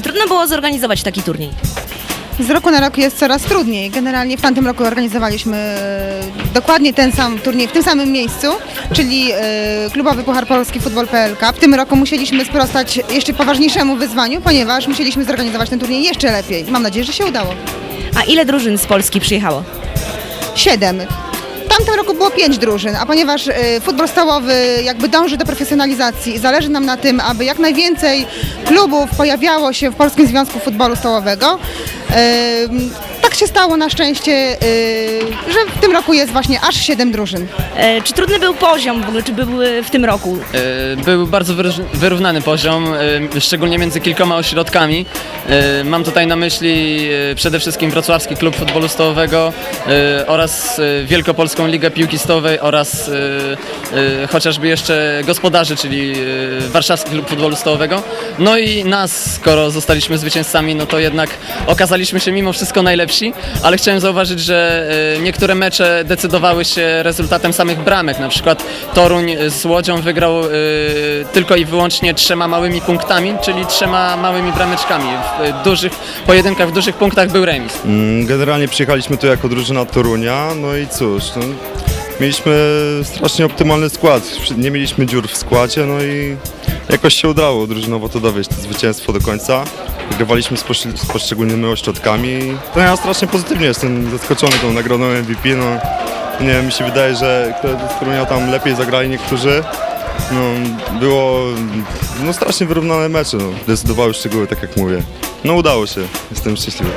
Czy trudno było zorganizować taki turniej? Z roku na rok jest coraz trudniej. Generalnie w tamtym roku organizowaliśmy dokładnie ten sam turniej w tym samym miejscu, czyli e, klubowy Puchar Polski Futbol PLK. W tym roku musieliśmy sprostać jeszcze poważniejszemu wyzwaniu, ponieważ musieliśmy zorganizować ten turniej jeszcze lepiej. Mam nadzieję, że się udało. A ile drużyn z Polski przyjechało? Siedem. W tamtym roku było pięć drużyn, a ponieważ e, futbol stołowy jakby dąży do profesjonalizacji i zależy nam na tym, aby jak najwięcej klubów pojawiało się w Polskim Związku Futbolu Stołowego, e, się stało na szczęście, e, że w tym roku jest właśnie aż siedem drużyn. E, czy trudny był poziom w ogóle, czy był e, w tym roku? E, Był bardzo wyróż- wyrównany poziom, e, szczególnie między kilkoma ośrodkami. E, Mam tutaj na myśli e, przede wszystkim Wrocławski Klub Futbolu Stołowego e, oraz e, Wielkopolską Ligę Piłki Stołowej oraz e, e, chociażby jeszcze gospodarzy, czyli e, Warszawski Klub Futbolu Stołowego. No i nas, skoro zostaliśmy zwycięzcami, no to jednak okazaliśmy się mimo wszystko najlepsi, ale chciałem zauważyć, że e, niektóre mecze decydowały się rezultatem samych bramek. Na przykład Toruń z Łodzią wygrał e, tylko i wyłącznie trzema małymi punktami, czyli trzema małymi brameczkami. W e, dużych pojedynkach, w dużych punktach był remis. Mm, Generalnie przyjechaliśmy tu jako drużyna Torunia, no i cóż, no, mieliśmy strasznie optymalny skład, nie mieliśmy dziur w składzie, no i jakoś się udało drużynowo to dowieść, to zwycięstwo do końca. Wygrywaliśmy z, z poszczególnymi ośrodkami. To ja strasznie pozytywnie jestem zaskoczony tą nagrodą MVP, no nie wiem, mi się wydaje, że Torunia tam lepiej zagrali niektórzy. No, było no, strasznie wyrównane mecze, no. decydowały szczegóły, tak jak mówię. No udało się, jestem szczęśliwy.